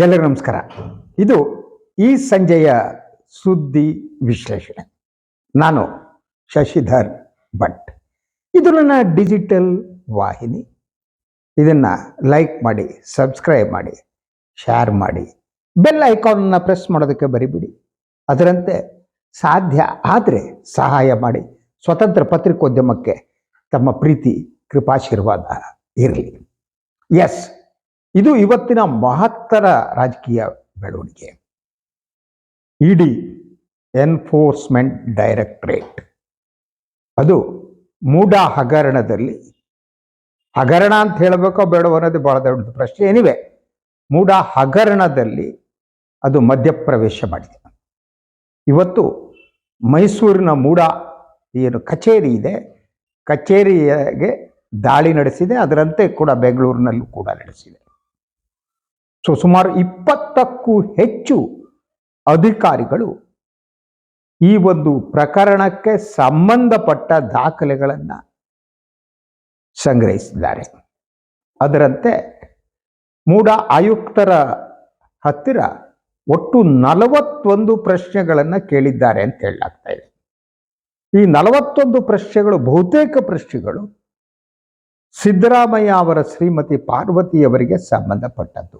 ಎಲ್ಲರಿಗೂ ನಮಸ್ಕಾರ. ಇದು ಈ ಸಂಜೆಯ ಸುದ್ದಿ ವಿಶ್ಲೇಷಣೆ. ನಾನು ಶಶಿಧರ್ ಭಟ್. ಇದು ನನ್ನ ಡಿಜಿಟಲ್ ವಾಹಿನಿ. ಇದನ್ನು ಲೈಕ್ ಮಾಡಿ, ಸಬ್ಸ್ಕ್ರೈಬ್ ಮಾಡಿ, ಶೇರ್ ಮಾಡಿ. ಬೆಲ್ ಐಕಾನನ್ನು ಪ್ರೆಸ್ ಮಾಡೋದಕ್ಕೆ ಬರಿಬಿಡಿ. ಅದರಂತೆ ಸಾಧ್ಯ ಆದರೆ ಸಹಾಯ ಮಾಡಿ. ಸ್ವತಂತ್ರ ಪತ್ರಿಕೋದ್ಯಮಕ್ಕೆ ತಮ್ಮ ಪ್ರೀತಿ, ಕೃಪಾಶೀರ್ವಾದ ಇರಲಿ. ಎಸ್ ಇದು ಇವತ್ತಿನ ಮಹತ್ತರ ರಾಜಕೀಯ ಬೆಳವಣಿಗೆ. ED enforcement directorate. ಅದು ಮೂಡ ಹಗರಣದಲ್ಲಿ. ಹಗರಣ ಅಂತ ಹೇಳಬೇಕೋ ಬೇಡವೋ ಅನ್ನೋದು ಬಹಳ ದೊಡ್ಡ ಪ್ರಶ್ನೆ. ಏನಿವೆ ಮೂಡ ಹಗರಣದಲ್ಲಿ ಅದು ಮಧ್ಯಪ್ರವೇಶ ಮಾಡಿದೆ. ಇವತ್ತು ಮೈಸೂರಿನ ಮೂಡ ಏನು ಕಚೇರಿ ಇದೆ. ಕಚೇರಿಗೆ ದಾಳಿ ನಡೆಸಿದೆ. ಅದರಂತೆ ಕೂಡ ಬೆಂಗಳೂರಿನಲ್ಲೂ ಕೂಡ ನಡೆಸಿದೆ. ಸೊ ಸುಮಾರು ಇಪ್ಪತ್ತಕ್ಕೂ ಹೆಚ್ಚು ಅಧಿಕಾರಿಗಳು ಈ ಒಂದು ಪ್ರಕರಣಕ್ಕೆ ಸಂಬಂಧಪಟ್ಟ ದಾಖಲೆಗಳನ್ನು ಸಂಗ್ರಹಿಸಿದ್ದಾರೆ. ಅದರಂತೆ ಮೂಡ ಆಯುಕ್ತರ ಹತ್ತಿರ ಒಟ್ಟು ನಲವತ್ತೊಂದು ಪ್ರಶ್ನೆಗಳನ್ನು ಕೇಳಿದ್ದಾರೆ ಅಂತ ಹೇಳಲಾಗ್ತಾ ಇದೆ. ಈ ನಲವತ್ತೊಂದು ಪ್ರಶ್ನೆಗಳು ಬಹುತೇಕ ಪ್ರಶ್ನೆಗಳು ಸಿದ್ದರಾಮಯ್ಯ ಅವರ ಶ್ರೀಮತಿ ಪಾರ್ವತಿಯವರಿಗೆ ಸಂಬಂಧಪಟ್ಟದ್ದು.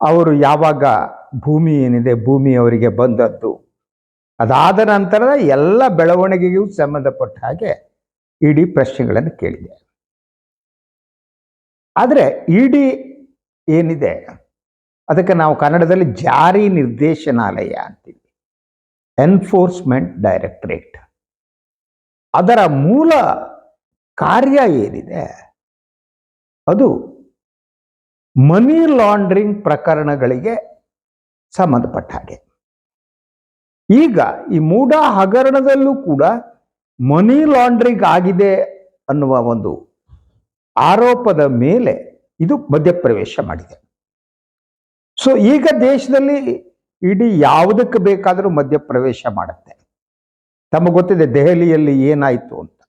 ಅವರು ಯಾವಾಗ ಭೂಮಿ ಏನಿದೆ ಭೂಮಿ ಅವರಿಗೆ ಬಂದದ್ದು. ಅದಾದ ನಂತರದ ಎಲ್ಲ ಬೆಳವಣಿಗೆಗೂ ಸಂಬಂಧಪಟ್ಟ ಹಾಗೆ ಇಡಿ ಪ್ರಶ್ನೆಗಳನ್ನು ಕೇಳಿದೆ. ಆದರೆ ಇಡಿ ಏನಿದೆ? ಅದಕ್ಕೆ ನಾವು ಕನ್ನಡದಲ್ಲಿ ಜಾರಿ ನಿರ್ದೇಶನಾಲಯ ಅಂತೀವಿ. ಎನ್ಫೋರ್ಸ್ಮೆಂಟ್ ಡೈರೆಕ್ಟರೇಟ್ ಅದರ ಮೂಲ ಕಾರ್ಯ ಏನಿದೆ? ಅದು ಮನಿ ಲಾಂಡ್ರಿಂಗ್ ಪ್ರಕರಣಗಳಿಗೆ ಸಂಬಂಧಪಟ್ಟ ಹಾಗೆ. ಈಗ ಈ ಮೂಡ ಹಗರಣದಲ್ಲೂ ಕೂಡ ಮನಿ ಲಾಂಡ್ರಿಂಗ್ ಆಗಿದೆ ಅನ್ನುವ ಒಂದು ಆರೋಪದ ಮೇಲೆ ಇದು ಮಧ್ಯಪ್ರವೇಶ ಮಾಡಿದೆ. ಸೊ ಈಗ ದೇಶದಲ್ಲಿ ಇಡೀ ಯಾವುದಕ್ಕೆ ಬೇಕಾದರೂ ಮಧ್ಯಪ್ರವೇಶ ಮಾಡುತ್ತೆ. ತಮಗೆ ಗೊತ್ತಿದೆ ದೆಹಲಿಯಲ್ಲಿ ಏನಾಯಿತು ಅಂತ.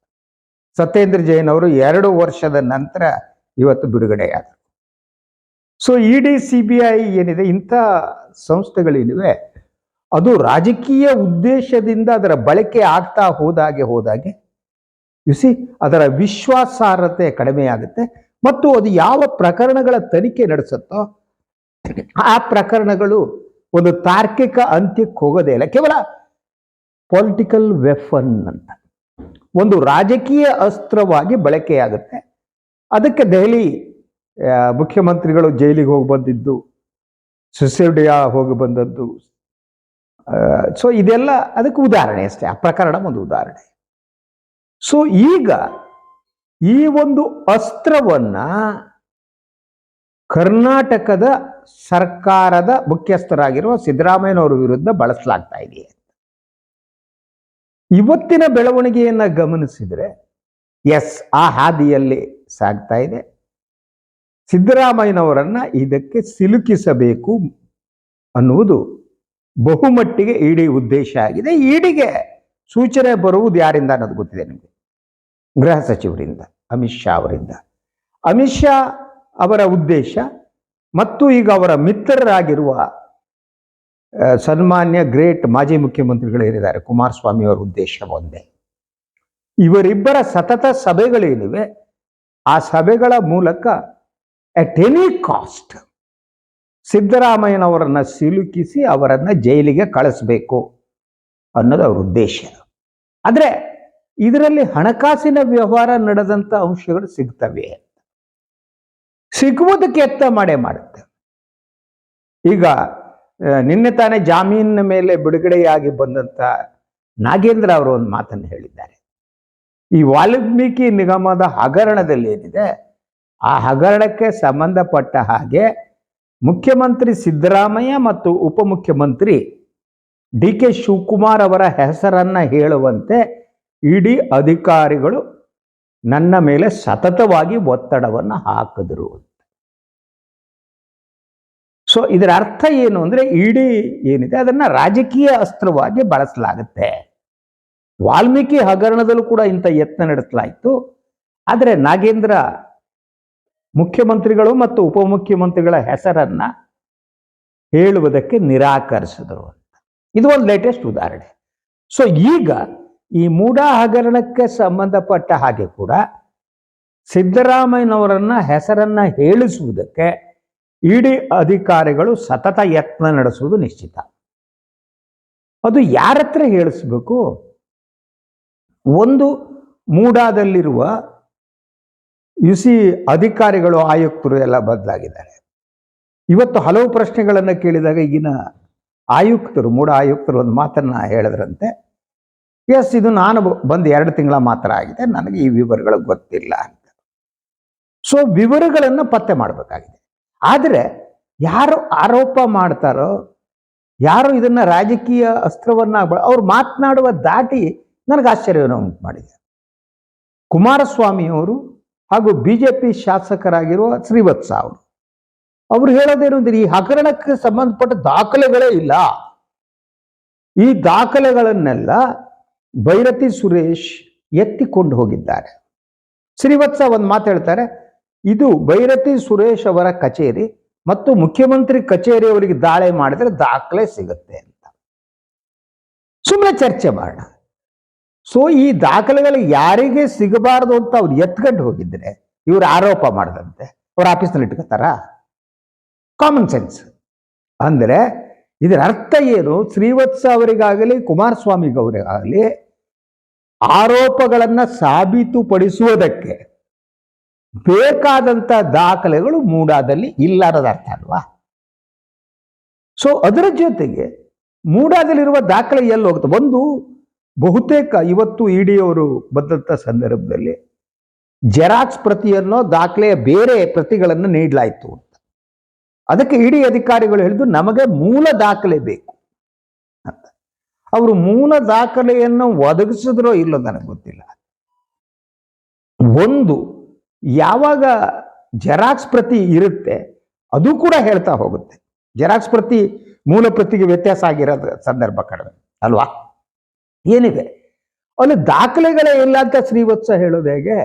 ಸತ್ಯೇಂದ್ರ ಜೈನ್ ಅವರು ಎರಡು ವರ್ಷದ ನಂತರ ಇವತ್ತು ಬಿಡುಗಡೆಯಾದರು. So E D C B I ಏನಿದೆ, ಇಂಥ ಸಂಸ್ಥೆಗಳಿವೆ ಅದು ರಾಜಕೀಯ ಉದ್ದೇಶದಿಂದ ಅದರ ಬಳಕೆ ಆಗ್ತಾ ಹೋದಾಗೆ ಹೋದಾಗೆ ಸಿ ಅದರ ವಿಶ್ವಾಸಾರ್ಹತೆ ಕಡಿಮೆಯಾಗುತ್ತೆ. ಮತ್ತು ಅದು ಯಾವ ಪ್ರಕರಣಗಳ ತನಿಖೆ ನಡೆಸುತ್ತೋ, ಆ ಪ್ರಕರಣಗಳು ಒಂದು ತಾರ್ಕಿಕ ಅಂತ್ಯಕ್ಕೆ ಹೋಗೋದೇ ಇಲ್ಲ. ಕೇವಲ ಪೊಲಿಟಿಕಲ್ ವೆಫನ್ ಅಂತ. ಒಂದು ರಾಜಕೀಯ ಅಸ್ತ್ರವಾಗಿ ಬಳಕೆಯಾಗುತ್ತೆ. ಅದಕ್ಕೆ ದೆಹಲಿ ಮುಖ್ಯಮಂತ್ರಿಗಳು ಜೈಲಿಗೆ ಹೋಗಿ ಬಂದಿದ್ದು, ಸಿಸೋಡಿಯಾ ಹೋಗಿ ಬಂದದ್ದು. ಸೊ ಇದೆಲ್ಲ ಅದಕ್ಕೆ ಉದಾಹರಣೆ ಅಷ್ಟೇ, ಆ ಪ್ರಕರಣ ಒಂದು ಉದಾಹರಣೆ. ಸೊ ಈಗ ಈ ಒಂದು ಅಸ್ತ್ರವನ್ನ ಕರ್ನಾಟಕದ ಸರ್ಕಾರದ ಮುಖ್ಯಸ್ಥರಾಗಿರುವ ಸಿದ್ದರಾಮಯ್ಯನವರ ವಿರುದ್ಧ ಬಳಸಲಾಗ್ತಾ ಇದೆ ಇವತ್ತಿನ ಬೆಳವಣಿಗೆಯನ್ನ ಗಮನಿಸಿದರೆ ಎಸ್ ಆ ಹಾದಿಯಲ್ಲಿ ಸಾಗ್ತಾ ಇದೆ. ಸಿದ್ದರಾಮಯ್ಯನವರನ್ನ ಇದಕ್ಕೆ ಸಿಲುಕಿಸಬೇಕು ಅನ್ನುವುದು ಬಹುಮಟ್ಟಿಗೆ ಇಡಿ ಉದ್ದೇಶ ಆಗಿದೆ. ಇಡಿಗೆ ಸೂಚನೆ ಬರುವುದು ಯಾರಿಂದ ಅನ್ನೋದು ಗೊತ್ತಿದೆ ನಿಮಗೆ? ಗೃಹ ಸಚಿವರಿಂದ, ಅಮಿತ್ ಶಾ ಅವರಿಂದ. ಅಮಿತ್ ಶಾ ಅವರ ಉದ್ದೇಶ ಮತ್ತು ಈಗ ಅವರ ಮಿತ್ರರಾಗಿರುವ ಸನ್ಮಾನ್ಯ ಗ್ರೇಟ್ ಮಾಜಿ ಮುಖ್ಯಮಂತ್ರಿಗಳು ಏನಿದ್ದಾರೆ ಕುಮಾರಸ್ವಾಮಿ ಅವರ ಉದ್ದೇಶ ಒಂದೇ. ಇವರಿಬ್ಬರ ಸತತ ಸಭೆಗಳೇನಿವೆ, ಆ ಸಭೆಗಳ ಮೂಲಕ ಅಟ್ ಎನಿ ಕಾಸ್ಟ್ ಸಿದ್ದರಾಮಯ್ಯನವರನ್ನ ಸಿಲುಕಿಸಿ ಅವರನ್ನ ಜೈಲಿಗೆ ಕಳಿಸ್ಬೇಕು ಅನ್ನೋದು ಅವ್ರ ಉದ್ದೇಶ. ಆದರೆ ಇದರಲ್ಲಿ ಹಣಕಾಸಿನ ವ್ಯವಹಾರ ನಡೆದಂತ ಅಂಶಗಳು ಸಿಗ್ತವೆ. ಸಿಗುವುದಕ್ಕೆ ಎತ್ತ ಮಾಡೇ ಮಾಡುತ್ತೆ. ಈಗ ನಿನ್ನೆ ತಾನೇ ಜಾಮೀನಿನ ಮೇಲೆ ಬಿಡುಗಡೆಯಾಗಿ ಬಂದಂತ ನಾಗೇಂದ್ರ ಅವರು ಒಂದು ಮಾತನ್ನು ಹೇಳಿದ್ದಾರೆ. ಈ ವಾಲ್ಮೀಕಿ ನಿಗಮದ ಹಗರಣದಲ್ಲಿ ಏನಿದೆ ಆ ಹಗರಣಕ್ಕೆ ಸಂಬಂಧಪಟ್ಟ ಹಾಗೆ ಮುಖ್ಯಮಂತ್ರಿ ಸಿದ್ದರಾಮಯ್ಯ ಮತ್ತು ಉಪಮುಖ್ಯಮಂತ್ರಿ ಡಿ ಕೆ ಶಿವಕುಮಾರ್ ಅವರ ಹೆಸರನ್ನ ಹೇಳುವಂತೆ ಇಡೀ ಅಧಿಕಾರಿಗಳು ನನ್ನ ಮೇಲೆ ಸತತವಾಗಿ ಒತ್ತಡವನ್ನು ಹಾಕಿದ್ರು ಸೊ ಇದರ ಅರ್ಥ ಏನು ಅಂದ್ರೆ ಇಡೀ ಏನಿದೆ ಅದನ್ನ ರಾಜಕೀಯ ಅಸ್ತ್ರವಾಗಿ ಬಳಸಲಾಗುತ್ತೆ. ವಾಲ್ಮೀಕಿ ಹಗರಣದಲ್ಲೂ ಕೂಡ ಇಂಥ ಯತ್ನ ನಡೆಸಲಾಯಿತು. ಆದರೆ ನಾಗೇಂದ್ರ ಮುಖ್ಯಮಂತ್ರಿಗಳು ಮತ್ತು ಉಪಮುಖ್ಯಮಂತ್ರಿಗಳ ಹೆಸರನ್ನ ಹೇಳುವುದಕ್ಕೆ ನಿರಾಕರಿಸಿದರು ಇದು ಒಂದು ಲೇಟೆಸ್ಟ್ ಉದಾಹರಣೆ. ಸೊ ಈಗ ಈ ಮೂಡಾ ಹಗರಣಕ್ಕೆ ಸಂಬಂಧಪಟ್ಟ ಹಾಗೆ ಕೂಡ ಸಿದ್ದರಾಮಯ್ಯನವರನ್ನ ಹೆಸರನ್ನ ಹೇಳಿಸುವುದಕ್ಕೆ ಇಡಿ ಅಧಿಕಾರಿಗಳು ಸತತ ಯತ್ನ ನಡೆಸುವುದು ನಿಶ್ಚಿತ. ಅದು ಯಾರತ್ರ ಹೇಳಿಸ್ಬೇಕು? ಒಂದು ಮೂಡಾದಲ್ಲಿರುವ ಯುಸಿ ಅಧಿಕಾರಿಗಳು, ಆಯುಕ್ತರು ಎಲ್ಲ ಬದಲಾಗಿದ್ದಾರೆ. ಇವತ್ತು ಹಲವು ಪ್ರಶ್ನೆಗಳನ್ನು ಕೇಳಿದಾಗ ಈಗಿನ ಆಯುಕ್ತರು, ಮೂಡ ಆಯುಕ್ತರು ಒಂದು ಮಾತನ್ನ ಹೇಳಿದ್ರಂತೆ. ಎಸ್ ಇದು ನಾನು ಬಂದು ಎರಡು ತಿಂಗಳ ಮಾತ್ರ ಆಗಿದೆ. ನನಗೆ ಈ ವಿವರಗಳು ಗೊತ್ತಿಲ್ಲ ಅಂತ. ಸೊ ವಿವರಗಳನ್ನು ಪತ್ತೆ ಮಾಡಬೇಕಾಗಿದೆ. ಆದರೆ, ಯಾರು ಆರೋಪ ಮಾಡ್ತಾರೋ, ಯಾರು ಇದನ್ನ ರಾಜಕೀಯ ಅಸ್ತ್ರವನ್ನ ಅವ್ರು ಮಾತನಾಡುವ ದಾಟಿ ನನಗೆ ಆಶ್ಚರ್ಯವನ್ನು ಉಂಟು ಮಾಡಿದೆ. ಕುಮಾರಸ್ವಾಮಿಯವರು ಹಾಗೂ ಬಿಜೆಪಿ ಶಾಸಕರಾಗಿರುವ ಶ್ರೀವತ್ಸ ಅವರು. ಅವ್ರು ಹೇಳೋದೇನು ಅಂದ್ರೆ ಈ ಹಗರಣಕ್ಕೆ ಸಂಬಂಧಪಟ್ಟ ದಾಖಲೆಗಳೇ ಇಲ್ಲ. ಈ ದಾಖಲೆಗಳನ್ನೆಲ್ಲ ಭೈರತಿ ಸುರೇಶ್ ಎತ್ತಿಕೊಂಡು ಹೋಗಿದ್ದಾರೆ. ಶ್ರೀವತ್ಸ ಒಂದು ಮಾತು ಹೇಳ್ತಾರೆ, ಇದು ಭೈರತಿ ಸುರೇಶ್ ಅವರ ಕಚೇರಿ ಮತ್ತು ಮುಖ್ಯಮಂತ್ರಿ ಕಚೇರಿಯವರಿಗೆ ದಾಳಿ ಮಾಡಿದ್ರೆ ದಾಖಲೆ ಸಿಗುತ್ತೆ ಅಂತ. ಸುಮ್ಮನೆ ಚರ್ಚೆ ಮಾಡೋಣ. ಸೊ ಈ ದಾಖಲೆಗಳು ಯಾರಿಗೆ ಸಿಗಬಾರದು ಅಂತ ಅವ್ರು ಎತ್ಕೊಂಡು ಹೋಗಿದ್ರೆ, ಇವರು ಆರೋಪ ಮಾಡದಂತೆ, ಅವ್ರ ಆಫೀಸ್ನಲ್ಲಿ ಇಟ್ಕೋತಾರ? ಕಾಮನ್ ಸೆನ್ಸ್ ಅಂದ್ರೆ ಇದರ ಅರ್ಥ ಏನು? ಶ್ರೀವತ್ಸ ಅವರಿಗಾಗಲಿ ಕುಮಾರಸ್ವಾಮಿಗವರಿಗಾಗಲಿ ಆರೋಪಗಳನ್ನ ಸಾಬೀತುಪಡಿಸುವುದಕ್ಕೆ ಬೇಕಾದಂತ ದಾಖಲೆಗಳು ಮೂಡಾದಲ್ಲಿ ಇಲ್ಲ ಅರ್ಥ ಅಲ್ವಾ? ಸೊ ಅದರ ಜೊತೆಗೆ ಮೂಡಾದಲ್ಲಿರುವ ದಾಖಲೆ ಎಲ್ಲಿ ಹೋಗುತ್ತೆ? ಒಂದು ಬಹುತೇಕ ಇವತ್ತು ಇಡಿ ಅವರು ಬಂದಂತ ಸಂದರ್ಭದಲ್ಲಿ ಜೆರಾಕ್ಸ್ ಪ್ರತಿಯನ್ನು ದಾಖಲೆಯ ಬೇರೆ ಪ್ರತಿಗಳನ್ನು ನೀಡಲಾಯಿತು ಅಂತ. ಅದಕ್ಕೆ ಇಡಿ ಅಧಿಕಾರಿಗಳು ಹೇಳಿದ್ರು ನಮಗೆ ಮೂಲ ದಾಖಲೆ ಬೇಕು ಅಂತ. ಅವರು ಮೂಲ ದಾಖಲೆಯನ್ನು ಒದಗಿಸಿದ್ರೋ ಇಲ್ಲೋ ನನಗೆ ಗೊತ್ತಿಲ್ಲ. ಒಂದು, ಯಾವಾಗ ಜೆರಾಕ್ಸ್ ಪ್ರತಿ ಇರುತ್ತೆ ಅದು ಕೂಡ ಹೇಳ್ತಾ ಹೋಗುತ್ತೆ. ಜೆರಾಕ್ಸ್ ಪ್ರತಿ ಮೂಲ ಪ್ರತಿಗೆ ವ್ಯತ್ಯಾಸ ಆಗಿರೋದು ಸಂದರ್ಭ ಕಡಿಮೆ, ಅಲ್ವಾ? ಏನಿದೆ? ಅಲ್ಲಿ ದಾಖಲೆಗಳೇ ಇಲ್ಲ ಅಂತ ಶ್ರೀವತ್ಸ ಹೇಳೋದು ಹೇಗೆ?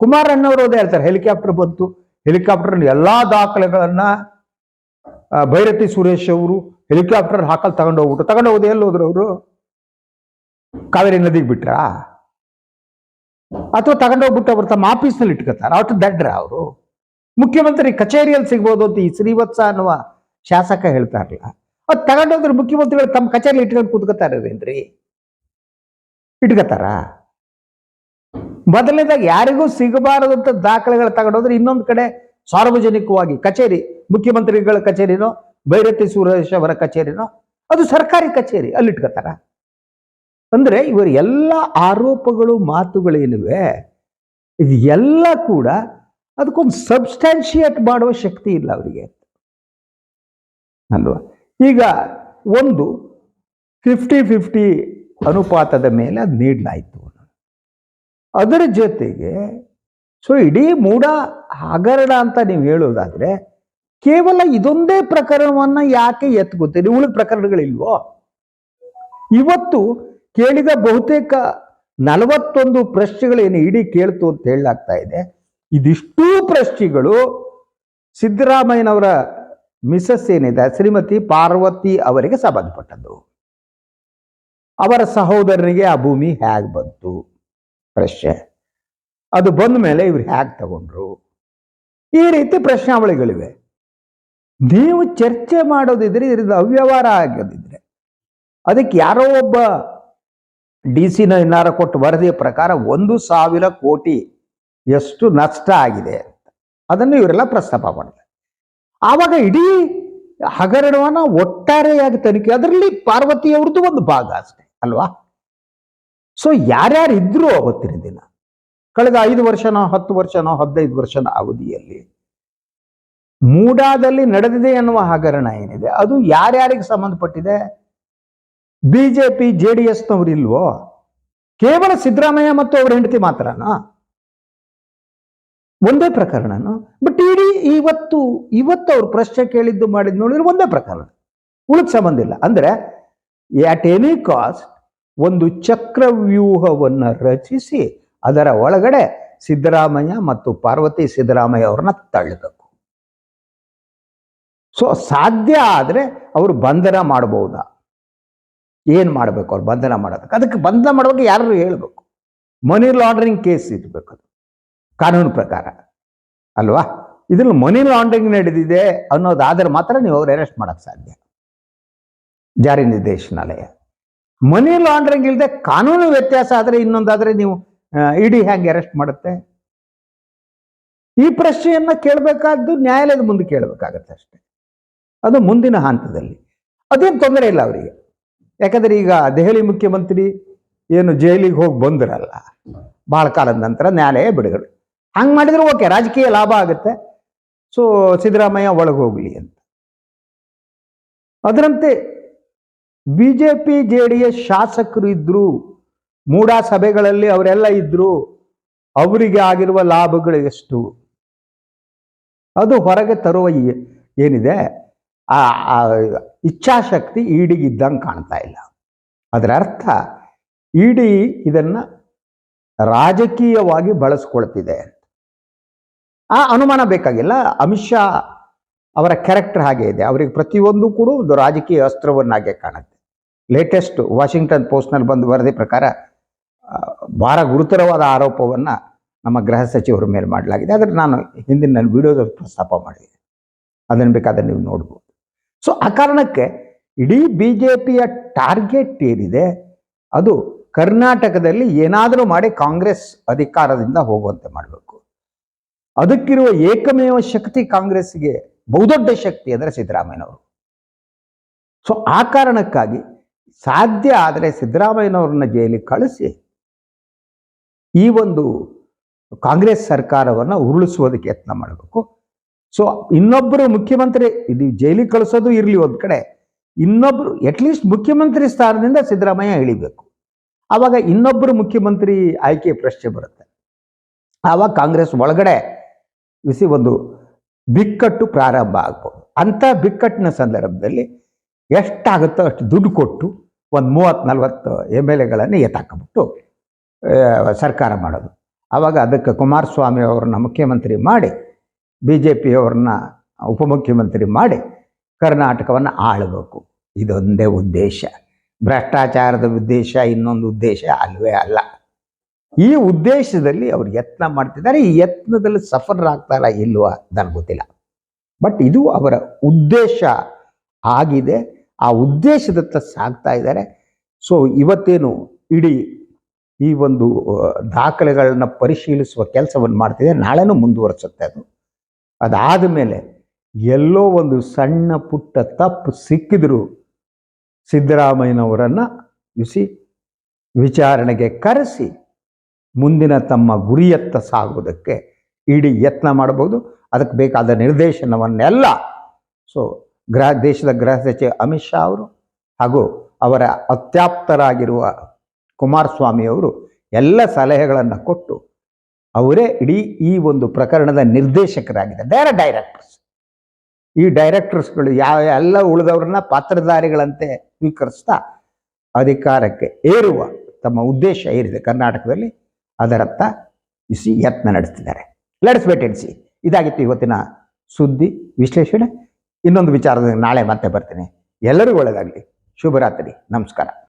ಕುಮಾರಣ್ಣವರು ಅದೇ ಹೇಳ್ತಾರೆ ಹೆಲಿಕಾಪ್ಟರ್ ಬಂತು. ಹೆಲಿಕಾಪ್ಟರ್ ಎಲ್ಲಾ ದಾಖಲೆಗಳನ್ನ ಭೈರತಿ ಸುರೇಶ್ ಅವರು ಹೆಲಿಕಾಪ್ಟರ್ ಹಾಕಲ್ ತಗೊಂಡು ಹೋಗ್ಬಿಟ್ಟು, ತಗೊಂಡು ಹೋಗೋದು ಎಲ್ಲಿ ಹೋದ್ರು ಅವರು? ಕಾವೇರಿ ನದಿಗೆ ಬಿಟ್ರಾ? ಅಥವಾ ತಗೊಂಡೋಗ್ಬಿಟ್ಟು ಅವ್ರು ತಮ್ಮ ಆಫೀಸ್ನಲ್ಲಿ ಇಟ್ಕೋತಾರ? ಅವತ್ತು ದಡ್ರ ಅವರು? ಮುಖ್ಯಮಂತ್ರಿ ಕಚೇರಿಯಲ್ಲಿ ಸಿಗ್ಬೋದು ಅಂತ ಈ ಶ್ರೀವತ್ಸ ಅನ್ನುವ ಶಾಸಕ ಹೇಳ್ತಾ ಇರಲಿಲ್ಲ ಅದು ತಗೊಂಡೋದ್ರೆ ಮುಖ್ಯಮಂತ್ರಿಗಳು ತಮ್ಮ ಕಚೇರಿ ಇಟ್ಕೊಂಡು ಕೂತ್ಕೋತಾರೇನ್ರಿ ಇಟ್ಕೋತಾರ? ಮೊದಲನೇದಾಗಿ ಯಾರಿಗೂ ಸಿಗಬಾರದಂತ ದಾಖಲೆಗಳು ತಗೊಂಡೋದ್ರೆ ಇನ್ನೊಂದು ಕಡೆ ಸಾರ್ವಜನಿಕವಾಗಿ ಕಚೇರಿ, ಮುಖ್ಯಮಂತ್ರಿಗಳ ಕಚೇರಿನೋ, ಭೈರತಿ ಸುರೇಶ್ ಅವರ ಕಚೇರಿನೋ, ಅದು ಸರ್ಕಾರಿ ಕಚೇರಿ ಅಲ್ಲಿ ಇಟ್ಕೋತಾರ ಅಂದ್ರೆ ಇವರ ಎಲ್ಲ ಆರೋಪಗಳು ಮಾತುಗಳೇನಿವೆ ಇದು ಎಲ್ಲ ಕೂಡ ಅದಕ್ಕೊಂದು ಸಬ್ಸ್ಟ್ಯಾನ್ಶಿಯೇಟ್ ಮಾಡುವ ಶಕ್ತಿ ಇಲ್ಲ ಅವರಿಗೆ ಅಲ್ವಾ? ಈಗ ಒಂದು ಫಿಫ್ಟಿ ಫಿಫ್ಟಿ ಅನುಪಾತದ ಮೇಲೆ ಅದು ನೀಡಲಾಯಿತು ಅದರ ಜೊತೆಗೆ ಸೊ ಇಡೀ ಮೂಢ ಹಗರಣ ಅಂತ ನೀವು ಹೇಳೋದಾದ್ರೆ, ಕೇವಲ ಇದೊಂದೇ ಪ್ರಕರಣವನ್ನ ಯಾಕೆ ಎತ್ಕೋತೀರಿ ಉಳಿದ ಪ್ರಕರಣಗಳಿಲ್ವೋ? ಇವತ್ತು ಕೇಳಿದ ಬಹುತೇಕ ನಲವತ್ತೊಂದು ಪ್ರಶ್ನೆಗಳೇನು ಇಡೀ ಕೇಳ್ತು ಅಂತ ಹೇಳಲಾಗ್ತಾ ಇದೆ. ಇದಿಷ್ಟೂ ಪ್ರಶ್ನೆಗಳು ಸಿದ್ದರಾಮಯ್ಯನವರ ಮಿಸಸ್ ಏನಿದೆ? ಶ್ರೀಮತಿ ಪಾರ್ವತಿ ಅವರಿಗೆ ಸಂಬಂಧಪಟ್ಟದ್ದು. ಅವರ ಸಹೋದರನಿಗೆ ಆ ಭೂಮಿ ಹೇಗೆ ಬಂತು? ಪ್ರಶ್ನೆ. ಅದು ಬಂದ ಮೇಲೆ ಇವ್ರು ಹೇಗೆ ತಗೊಂಡ್ರು? ಈ ರೀತಿ ಪ್ರಶ್ನಾವಳಿಗಳಿವೆ. ನೀವು ಚರ್ಚೆ ಮಾಡೋದಿದ್ರೆ ಇದರಿಂದ ಅವ್ಯವಹಾರ ಆಗೋದಿದ್ರೆ. ಅದಕ್ಕೆ ಯಾರೋ ಒಬ್ಬ ಡಿ ಸಿನ ಇನ್ನಾರ ಕೊಟ್ಟು ವರದಿಯ ಪ್ರಕಾರ ಒಂದು ಸಾವಿರ ಕೋಟಿ ಎಷ್ಟು ನಷ್ಟ ಆಗಿದೆ ಅಂತ. ಅದನ್ನು ಇವರೆಲ್ಲ ಪ್ರಸ್ತಾಪ ಮಾಡಿದೆ ಆವಾಗ ಇಡೀ ಹಗರಣವನ್ನ ಒಟ್ಟಾರೆಯಾಗಿ ತನಿಖೆ, ಅದರಲ್ಲಿ ಪಾರ್ವತಿಯವ್ರದ್ದು ಒಂದು ಭಾಗ ಅಷ್ಟೇ. ಅಲ್ವಾ? ಸೊ ಯಾರ್ಯಾರು ಇದ್ರು ಅವತ್ತಿನ ದಿನ, ಕಳೆದ ಐದು ವರ್ಷನೋ, ಹತ್ತು ವರ್ಷನೋ, ಹದಿನೈದು ವರ್ಷನ ಅವಧಿಯಲ್ಲಿ ಮೂಡಾದಲ್ಲಿ ನಡೆದಿದೆ ಎನ್ನುವ ಹಗರಣ ಏನಿದೆ, ಅದು ಯಾರ್ಯಾರಿಗೆ ಸಂಬಂಧಪಟ್ಟಿದೆ? ಬಿಜೆಪಿ ಜೆ ಡಿ ಎಸ್ನವ್ರು ಇಲ್ವೋ? ಕೇವಲ ಸಿದ್ದರಾಮಯ್ಯ ಮತ್ತು ಅವ್ರ ಹೆಂಡತಿ ಮಾತ್ರನಾ? ಒಂದೇ ಪ್ರಕರಣನು? ಬಟ್ ಇಡೀ ಇವತ್ತು ಇವತ್ತು ಅವ್ರು ಪ್ರಶ್ನೆ ಕೇಳಿದ್ದು ಮಾಡಿದ್ದು ನೋಡಿದ್ರೆ ಒಂದೇ ಪ್ರಕರಣ, ಉಳಿದ ಸಂಬಂಧ ಇಲ್ಲ. ಅಂದ್ರೆ ಎಟ್ ಎನಿ ಕಾಸ್ಟ್ ಒಂದು ಚಕ್ರವ್ಯೂಹವನ್ನ ರಚಿಸಿ ಅದರ ಒಳಗಡೆ ಸಿದ್ದರಾಮಯ್ಯ ಮತ್ತು ಪಾರ್ವತಿ ಸಿದ್ದರಾಮಯ್ಯ ಅವ್ರನ್ನ ತಳ್ಳಬೇಕು. ಸೊ ಸಾಧ್ಯ ಆದರೆ ಅವರು ಬಂಧನ ಮಾಡಬಹುದಾ ಏನು ಮಾಡಬೇಕು ಅವ್ರು ಬಂಧನ ಮಾಡೋದಕ್ಕೆ? ಅದಕ್ಕೆ ಬಂಧನ ಮಾಡುವಾಗ ಯಾರು ಹೇಳಬೇಕು? ಮನಿ ಲಾಂಡ್ರಿಂಗ್ ಕೇಸ್ ಇರಬೇಕು ಅದು. ಕಾನೂನು ಪ್ರಕಾರ. ಅಲ್ವಾ? ಇದ್ರಲ್ಲಿ ಮನಿ ಲಾಂಡ್ರಿಂಗ್ ನಡೆದಿದೆ ಅನ್ನೋದಾದ್ರೆ ಮಾತ್ರ ನೀವು ಅವ್ರು ಅರೆಸ್ಟ್ ಮಾಡೋಕ್ಕೆ ಸಾಧ್ಯ. ಜಾರಿ ನಿರ್ದೇಶನಾಲಯ. ಮನಿ ಲಾಂಡ್ರಿಂಗ್ ಇಲ್ಲದೆ ಕಾನೂನು ವ್ಯತ್ಯಾಸ ಆದರೆ ಇನ್ನೊಂದಾದ್ರೆ ನೀವು ಇಡಿ ಹ್ಯಾಂಗೆ ಅರೆಸ್ಟ್ ಮಾಡುತ್ತೆ? ಈ ಪ್ರಶ್ನೆಯನ್ನ ಕೇಳಬೇಕಾದ್ದು ನ್ಯಾಯಾಲಯದ ಮುಂದೆ ಕೇಳಬೇಕಾಗತ್ತೆ ಅಷ್ಟೇ. ಅದು ಮುಂದಿನ ಹಂತದಲ್ಲಿ. ಅದೇನು ತೊಂದರೆ ಇಲ್ಲ ಅವರಿಗೆ. ಯಾಕಂದ್ರೆ ಈಗ ದೆಹಲಿ ಮುಖ್ಯಮಂತ್ರಿ ಏನು ಜೈಲಿಗೆ ಹೋಗಿ ಬಂದಿರಲ್ಲ ಬಹಳ ಕಾಲದ ನಂತರ ನ್ಯಾಯಾಲಯ ಬಿಡುಗಡೆ. ಹಂಗೆ ಮಾಡಿದ್ರೆ ಓಕೆ, ರಾಜಕೀಯ ಲಾಭ ಆಗುತ್ತೆ. ಸೊ ಸಿದ್ದರಾಮಯ್ಯ ಒಳಗೆ ಹೋಗಲಿ ಅಂತ. ಅದರಂತೆ ಬಿ ಜೆ ಡಿ ಎಸ್ ಶಾಸಕರು ಇದ್ರು ಮೂಡಾ ಸಭೆಗಳಲ್ಲಿ ಅವರೆಲ್ಲ ಇದ್ರು, ಅವರಿಗೆ ಆಗಿರುವ ಲಾಭಗಳು ಎಷ್ಟು ಅದು ಹೊರಗೆ ತರುವ ಏನಿದೆ? ಆ ಇಚ್ಛಾಶಕ್ತಿ ಈಡಿಗೆ ಇದ್ದಂಗೆ ಕಾಣ್ತಾ ಇಲ್ಲ. ಅದರ ಅರ್ಥ, ಇಡಿ ಇದನ್ನ ರಾಜಕೀಯವಾಗಿ ಬಳಸ್ಕೊಳ್ತಿದೆ ಆ ಅನುಮಾನ ಬೇಕಾಗಿಲ್ಲ. ಅಮಿತ್ ಶಾ ಅವರ ಕ್ಯಾರೆಕ್ಟರ್ ಹಾಗೆ ಇದೆ. ಅವರಿಗೆ ಪ್ರತಿಯೊಂದು ಕೂಡ ಒಂದು ರಾಜಕೀಯ ಅಸ್ತ್ರವನ್ನಾಗೆ ಕಾಣುತ್ತೆ. ಲೇಟೆಸ್ಟ್ ವಾಷಿಂಗ್ಟನ್ ಪೋಸ್ಟ್ನಲ್ಲಿ ಬಂದು ವರದಿ ಪ್ರಕಾರ ಭಾರ ಗುರುತರವಾದ ಆರೋಪವನ್ನು ನಮ್ಮ ಗೃಹ ಸಚಿವರ ಮೇಲೆ ಮಾಡಲಾಗಿದೆ. ಆದರೆ ನಾನು ಹಿಂದಿನ ನನ್ನ ವಿಡಿಯೋದಲ್ಲಿ ಪ್ರಸ್ತಾಪ ಮಾಡಿದೆ. ಅದನ್ನು ಬೇಕಾದ್ರೆ ನೀವು ನೋಡ್ಬೋದು. ಸೊ ಆ ಕಾರಣಕ್ಕೆ ಇಡೀ ಬಿ ಜೆ ಪಿಯ ಟಾರ್ಗೆಟ್ ಏನಿದೆ, ಅದು ಕರ್ನಾಟಕದಲ್ಲಿ ಏನಾದರೂ ಮಾಡಿ ಕಾಂಗ್ರೆಸ್ ಅಧಿಕಾರದಿಂದ ಹೋಗುವಂತೆ ಮಾಡಬೇಕು. ಅದಕ್ಕಿರುವ ಏಕಮೇವ ಶಕ್ತಿ ಕಾಂಗ್ರೆಸ್ಗೆ ಬಹುದೊಡ್ಡ ಶಕ್ತಿ ಅಂದರೆ ಸಿದ್ದರಾಮಯ್ಯನವರು. ಸೊ ಆ ಕಾರಣಕ್ಕಾಗಿ ಸಾಧ್ಯ ಆದರೆ ಸಿದ್ದರಾಮಯ್ಯನವ್ರನ್ನ ಜೈಲಿಗೆ ಕಳಿಸಿ. ಈ ಒಂದು ಕಾಂಗ್ರೆಸ್ ಸರ್ಕಾರವನ್ನು ಉರುಳಿಸುವುದಕ್ಕೆ ಯತ್ನ ಮಾಡಬೇಕು. ಸೊ ಇನ್ನೊಬ್ಬರು ಮುಖ್ಯಮಂತ್ರಿ, ಇದು ಜೈಲಿಗೆ ಕಳಿಸೋದು ಇರಲಿ ಒಂದು ಕಡೆ. ಇನ್ನೊಬ್ಬರು ಅಟ್ಲೀಸ್ಟ್ ಮುಖ್ಯಮಂತ್ರಿ ಸ್ಥಾನದಿಂದ ಸಿದ್ದರಾಮಯ್ಯ ಇಳಿಬೇಕು. ಆವಾಗ ಇನ್ನೊಬ್ಬರು ಮುಖ್ಯಮಂತ್ರಿ ಆಯ್ಕೆ ಪ್ರಶ್ನೆ ಬರುತ್ತೆ. ಆವಾಗ ಕಾಂಗ್ರೆಸ್ ಒಳಗಡೆ ಬಿಸಿ ಒಂದು ಬಿಕ್ಕಟ್ಟು ಪ್ರಾರಂಭ ಆಗ್ಬೋದು. ಅಂಥ ಬಿಕ್ಕಟ್ಟಿನ ಸಂದರ್ಭದಲ್ಲಿ ಎಷ್ಟಾಗುತ್ತೋ ಅಷ್ಟು ದುಡ್ಡು ಕೊಟ್ಟು ಒಂದು ಮೂವತ್ತು, ನಲ್ವತ್ತು ಎಂ ಎಲ್ ಎಗಳನ್ನು ಎತ್ತಾಕಬಿಟ್ಟು ಸರ್ಕಾರ ಮಾಡೋದು. ಆವಾಗ ಅದಕ್ಕೆ ಕುಮಾರಸ್ವಾಮಿ ಅವ್ರನ್ನ ಮುಖ್ಯಮಂತ್ರಿ ಮಾಡಿ ಬಿ ಜೆ ಪಿಯವ್ರನ್ನ ಉಪಮುಖ್ಯಮಂತ್ರಿ ಮಾಡಿ ಕರ್ನಾಟಕವನ್ನು ಆಳಬೇಕು. ಇದೊಂದೇ ಉದ್ದೇಶ. ಭ್ರಷ್ಟಾಚಾರದ ಉದ್ದೇಶ, ಇನ್ನೊಂದು ಉದ್ದೇಶ ಅಲ್ವೇ ಅಲ್ಲ. ಈ ಉದ್ದೇಶದಲ್ಲಿ ಅವ್ರು ಯತ್ನ ಮಾಡ್ತಿದ್ದಾರೆ. ಈ ಯತ್ನದಲ್ಲಿ ಸಫರ್ ಆಗ್ತಾರ ಇಲ್ವಾ ನನಗೆ ಗೊತ್ತಿಲ್ಲ. ಬಟ್ ಇದು ಅವರ ಉದ್ದೇಶ ಆಗಿದೆ. ಆ ಉದ್ದೇಶದತ್ತ ಸಾಗ್ತಾ ಇದ್ದಾರೆ. ಸೊ ಇವತ್ತೇನು ಇಡೀ ಈ ಒಂದು ದಾಖಲೆಗಳನ್ನ ಪರಿಶೀಲಿಸುವ ಕೆಲಸವನ್ನು ಮಾಡ್ತಿದೆ. ನಾಳೆನೂ ಮುಂದುವರಿಸುತ್ತೆ ಅದು. ಅದಾದ ಮೇಲೆ ಎಲ್ಲೋ ಒಂದು ಸಣ್ಣ ಪುಟ್ಟ ತಪ್ಪು ಸಿಕ್ಕಿದ್ರು ಸಿದ್ದರಾಮಯ್ಯನವರನ್ನು ಇಸಿ ವಿಚಾರಣೆಗೆ ಕರೆಸಿ ಮುಂದಿನ ತಮ್ಮ ಗುರಿಯತ್ತ ಸಾಗುವುದಕ್ಕೆ ಇಡೀ ಯತ್ನ ಮಾಡಬಹುದು ಅದಕ್ಕೆ ಬೇಕಾದ ನಿರ್ದೇಶನವನ್ನೆಲ್ಲ ಸೊ ಗೃಹ ದೇಶದ ಗೃಹ ಸಚಿವ ಅಮಿತ್ ಶಾ ಅವರು ಹಾಗೂ ಅವರ ಅತ್ಯಾಪ್ತರಾಗಿರುವ ಕುಮಾರಸ್ವಾಮಿಯವರು ಎಲ್ಲ ಸಲಹೆಗಳನ್ನು ಕೊಟ್ಟು ಅವರೇ ಇಡೀ ಈ ಒಂದು ಪ್ರಕರಣದ ನಿರ್ದೇಶಕರಾಗಿದ್ದಾರೆ. ಬೇರೆ ಡೈರೆಕ್ಟರ್ಸ್ ಈ ಡೈರೆಕ್ಟರ್ಸ್ಗಳು ಯಾವ ಎಲ್ಲ ಉಳಿದವ್ರನ್ನ ಪಾತ್ರಧಾರಿಗಳಂತೆ ಸ್ವೀಕರಿಸ್ತಾ ಅಧಿಕಾರಕ್ಕೆ ಏರುವ ತಮ್ಮ ಉದ್ದೇಶ ಏರಿದೆ. ಕರ್ನಾಟಕದಲ್ಲಿ ಅದರತ್ತ ಇಸಿ ಯತ್ನ ನಡೆಸ್ತಿದ್ದಾರೆ. ಸಿ ಇದಾಗಿತ್ತು ಇವತ್ತಿನ ಸುದ್ದಿ ವಿಶ್ಲೇಷಣೆ. ಇನ್ನೊಂದು ವಿಚಾರದಲ್ಲಿ ನಾಳೆ ಮತ್ತೆ ಬರ್ತೀನಿ. ಎಲ್ಲರಿಗೂ ಒಳ್ಳೆಯದಾಗಲಿ ಶುಭರಾತ್ರಿ. ನಮಸ್ಕಾರ.